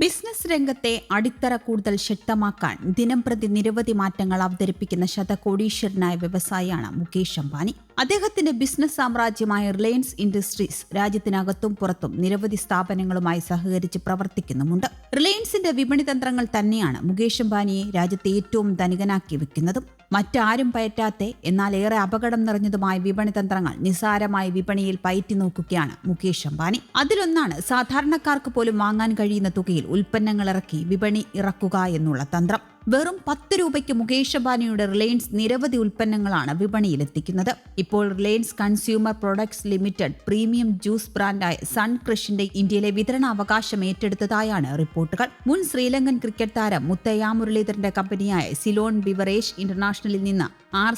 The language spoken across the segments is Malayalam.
ബിസിനസ് രംഗത്തെ അടിത്തറ കൂടുതൽ ശക്തമാക്കാൻ ദിനംപ്രതി നിരവധി മാറ്റങ്ങൾ അവതരിപ്പിക്കുന്ന ശതകോടീശ്വരനായ വ്യവസായിയാണ് മുകേഷ് അംബാനി. അദ്ദേഹത്തിന്റെ ബിസിനസ് സാമ്രാജ്യമായ റിലയൻസ് ഇൻഡസ്ട്രീസ് രാജ്യത്തിനകത്തും പുറത്തും നിരവധി സ്ഥാപനങ്ങളുമായി സഹകരിച്ച് പ്രവർത്തിക്കുന്നുമുണ്ട്. റിലയൻസിന്റെ വിപണി തന്ത്രങ്ങൾ തന്നെയാണ് മുകേഷ് അംബാനിയെ രാജ്യത്തെ ഏറ്റവും ധനികനാക്കി വെക്കുന്നതും. മറ്റാരും പയറ്റാത്ത എന്നാൽ ഏറെ അപകടം നിറഞ്ഞതുമായ വിപണി തന്ത്രങ്ങൾ നിസാരമായി വിപണിയിൽ പയറ്റി നോക്കുകയാണ് മുകേഷ് അംബാനി. അതിലൊന്നാണ് സാധാരണക്കാർക്ക് പോലും വാങ്ങാൻ കഴിയുന്ന തുകയിൽ ഉൽപ്പന്നങ്ങൾ ഇറക്കി വിപണി ഇറക്കുക എന്നുള്ള തന്ത്രം. വെറും പത്ത് രൂപയ്ക്ക് മുകേഷ് അംബാനിയുടെ റിലയൻസ് നിരവധി ഉൽപ്പന്നങ്ങളാണ് വിപണിയിലെത്തിക്കുന്നത്. ഇപ്പോൾ Reliance consumer products limited premium juice ബ്രാൻഡായ Sun ക്രിഷിന്റെ ഇന്ത്യയിലെ വിതരണാവകാശം ഏറ്റെടുത്തതായാണ് റിപ്പോർട്ടുകൾ. മുൻ ശ്രീലങ്കൻ ക്രിക്കറ്റ് താരം മുത്തയ്യ മുരളീധരന്റെ കമ്പനിയായ സിലോൺ ബിവറേഷ് ഇന്റർനാഷണലിൽ നിന്ന് ആർ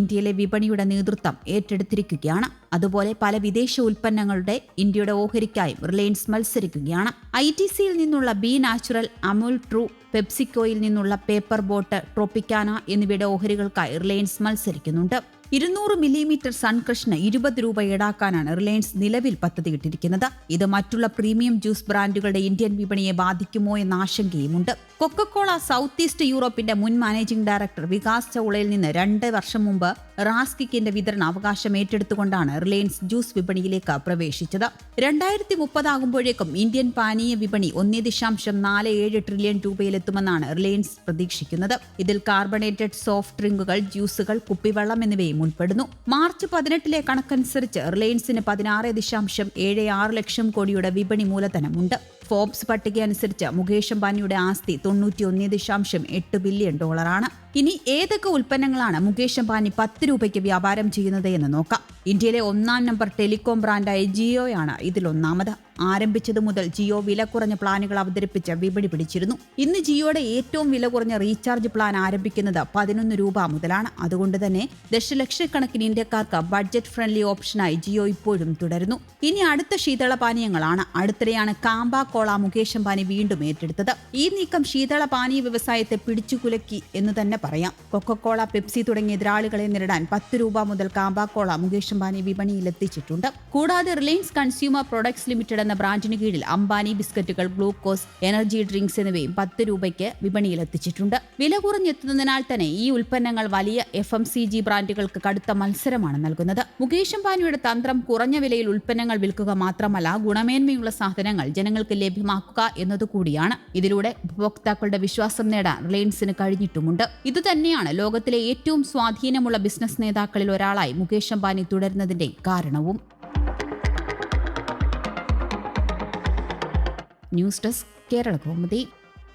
ഇന്ത്യയിലെ വിപണിയുടെ നേതൃത്വം ഏറ്റെടുത്തിരിക്കുകയാണ്. അതുപോലെ പല വിദേശ ഉൽപ്പന്നങ്ങളുടെ ഇന്ത്യയുടെ ഓഹരിക്കായും റിലയൻസ് മത്സരിക്കുകയാണ്. ഐ ടി സിയിൽ നിന്നുള്ള ബി നാച്ചുറൽ അമുൽ ട്രൂ പെപ്സിക്കോയിൽ നിന്നുള്ള പേപ്പർ ബോട്ട് ട്രോപ്പിക്കാന എന്നിവയുടെ ഓഹരികൾക്കായി റിലയൻസ് മത്സരിക്കുന്നുണ്ട്. ഇരുന്നൂറ് മില്ലിമീറ്റർ സൺകൃഷ്ണ് ഇരുപത് രൂപ ഈടാക്കാനാണ് റിലയൻസ് നിലവിൽ പദ്ധതിയിട്ടിരിക്കുന്നത് ഇത് മറ്റുള്ള പ്രീമിയം ജ്യൂസ് ബ്രാൻഡുകളുടെ ഇന്ത്യൻ വിപണിയെ ബാധിക്കുമോ എന്ന ആശങ്കയുമുണ്ട്. കൊക്കക്കോള സൗത്ത് ഈസ്റ്റ് യൂറോപ്പിന്റെ മുൻ മാനേജിംഗ് ഡയറക്ടർ വികാസ് ചൌളയിൽ നിന്ന് രണ്ട് വർഷം മുമ്പ് റാസ്കിക്കിന്റെ വിതരണ അവകാശം ഏറ്റെടുത്തുകൊണ്ടാണ് റിലയൻസ് ജ്യൂസ് വിപണിയിലേക്ക് പ്രവേശിച്ചത്. രണ്ടായിരത്തി മുപ്പതാകുമ്പോഴേക്കും ഇന്ത്യൻ പാനീയ വിപണി ഒന്നേ ദശാംശം നാല് ഏഴ് ട്രില്യൺ രൂപയിലെത്തുമെന്നാണ് റിലയൻസ് പ്രതീക്ഷിക്കുന്നത്. ഇതിൽ കാർബണേറ്റഡ് സോഫ്റ്റ് ഡ്രിങ്കുകൾ ജ്യൂസുകൾ കുപ്പിവെള്ളം എന്നിവയും ഉൾപ്പെടുന്നു. മാർച്ച് പതിനെട്ടിലെ കണക്കനുസരിച്ച് റിലയൻസിന് പതിനാറ് ദശാംശം ഏഴ് ആറ് ലക്ഷം കോടിയുടെ വിപണി മൂലധനമുണ്ട്. ഫോബ്സ് പട്ടിക അനുസരിച്ച് മുകേഷ് അംബാനിയുടെ ആസ്തി തൊണ്ണൂറ്റി ഒന്ന് ദശാംശം എട്ട് ബില്യൺ ഡോളറാണ്. ഇനി ഏതൊക്കെ ഉൽപ്പന്നങ്ങളാണ് മുകേഷ് അംബാനി പത്ത് രൂപയ്ക്ക് വ്യാപാരം ചെയ്യുന്നത് എന്ന് നോക്കാം. ഇന്ത്യയിലെ ഒന്നാം നമ്പർ ടെലികോം ബ്രാൻഡായ ജിയോയാണ് ഇതിലൊന്നാമത് ആരംഭിച്ചത് മുതൽ ജിയോ വില കുറഞ്ഞ പ്ലാനുകൾ അവതരിപ്പിച്ച് വിപണി പിടിച്ചിരുന്നു. ഇന്ന് ജിയോയുടെ ഏറ്റവും വില കുറഞ്ഞ റീചാർജ് പ്ലാൻ ആരംഭിക്കുന്നത് പതിനൊന്ന് രൂപ മുതലാണ്. അതുകൊണ്ട് തന്നെ ദശലക്ഷക്കണക്കിന് ഇന്ത്യക്കാർക്ക് ബഡ്ജറ്റ് ഫ്രണ്ട്ലി ഓപ്ഷനായി ജിയോ ഇപ്പോഴും തുടരുന്നു. ഇനി അടുത്ത ശീതളപാനീയങ്ങളാണ്. അടുത്തിടെയാണ് കാമ്പ കോള മുകേഷ് അംബാനി വീണ്ടും ഏറ്റെടുത്തത്. ഈ നീക്കം ശീതളപാനീയ വ്യവസായത്തെ പിടിച്ചുകുലക്കി എന്ന് തന്നെ പറയാം. കൊക്കക്കോള പെപ്സി തുടങ്ങിയ എതിരാളികളെ നേരിടാൻ പത്ത് രൂപ മുതൽ കാമ്പാക്കോള കോള മുകേഷ് അംബാനി വിപണിയിൽ എത്തിച്ചിട്ടുണ്ട് കൂടാതെ റിലയൻസ് കൺസ്യൂമർ പ്രൊഡക്ട്സ് ലിമിറ്റഡ് എന്ന ബ്രാൻഡിന് കീഴിൽ അംബാനി ബിസ്ക്കറ്റുകൾ ഗ്ലൂക്കോസ് എനർജി ഡ്രിങ്ക്സ് എന്നിവയും പത്ത് രൂപയ്ക്ക് വിപണിയിൽ എത്തിച്ചിട്ടുണ്ട് വില കുറഞ്ഞെത്തുന്നതിനാൽ തന്നെ ഈ ഉൽപ്പന്നങ്ങൾ വലിയ എഫ് എം സി ജി ബ്രാൻഡുകൾക്ക് കടുത്ത മത്സരമാണ് നൽകുന്നത്. മുകേഷ് അംബാനിയുടെ തന്ത്രം കുറഞ്ഞ വിലയിൽ ഉൽപ്പന്നങ്ങൾ വിൽക്കുക മാത്രമല്ല ഗുണമേന്മയുള്ള സാധനങ്ങൾ ജനങ്ങൾക്ക് ലഭ്യമാക്കുക എന്നതുകൂടിയാണ്. ഇതിലൂടെ ഉപഭോക്താക്കളുടെ വിശ്വാസം നേടാൻ റിലയൻസിന് കഴിഞ്ഞിട്ടുമുണ്ട്. ഇതുതന്നെയാണ് ലോകത്തിലെ ഏറ്റവും സ്വാധീനമുള്ള ബിസിനസ് നേതാക്കളിൽ ഒരാളായി മുകേഷ് അംബാനി തുടരുന്നതിന്റെ കാരണവും. News desk Kerala Kaumudi.